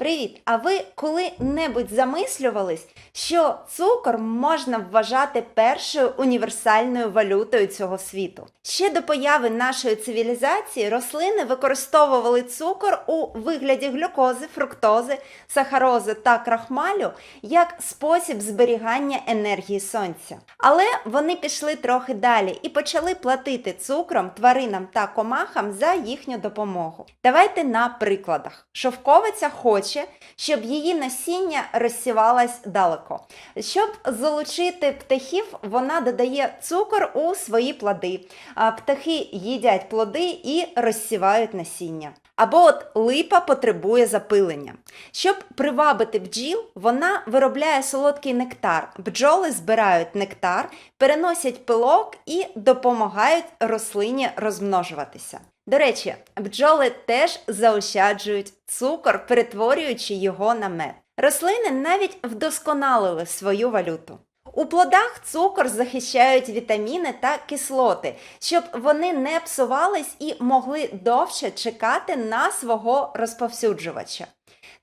Привіт! А ви коли-небудь замислювались, що цукор можна вважати першою універсальною валютою цього світу? Ще до появи нашої цивілізації рослини використовували цукор у вигляді глюкози, фруктози, сахарози та крахмалю як спосіб зберігання енергії сонця. Але вони пішли трохи далі і почали платити цукром тваринам та комахам за їхню допомогу. Давайте на прикладах. Шовковиця хоче, щоб її насіння розсівалось далеко. Щоб залучити птахів, вона додає цукор у свої плоди. Птахи їдять плоди і розсівають насіння. Або от липа потребує запилення. Щоб привабити бджіл, вона виробляє солодкий нектар. Бджоли збирають нектар, переносять пилок і допомагають рослині розмножуватися. До речі, бджоли теж заощаджують цукор, перетворюючи його на мед. Рослини навіть вдосконалили свою валюту. У плодах цукор захищають вітаміни та кислоти, щоб вони не псувались і могли довше чекати на свого розповсюджувача.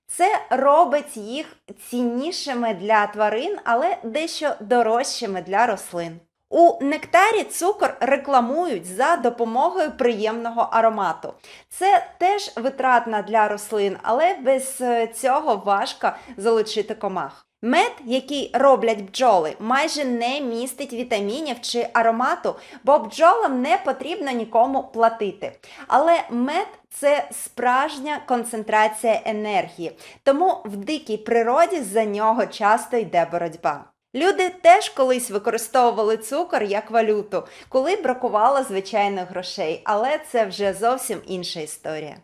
Це робить їх ціннішими для тварин, але дещо дорожчими для рослин. У нектарі цукор рекламують за допомогою приємного аромату. Це теж витратно для рослин, але без е, цього важко залучити комах. Мед, який роблять бджоли, майже не містить вітамінів чи аромату, бо бджолам не потрібно нікому платити. Але мед це справжня концентрація енергії, тому в дикій природі за нього часто йде боротьба. Люди теж колись використовували цукор як валюту, коли бракувало звичайних грошей, але це вже зовсім інша історія.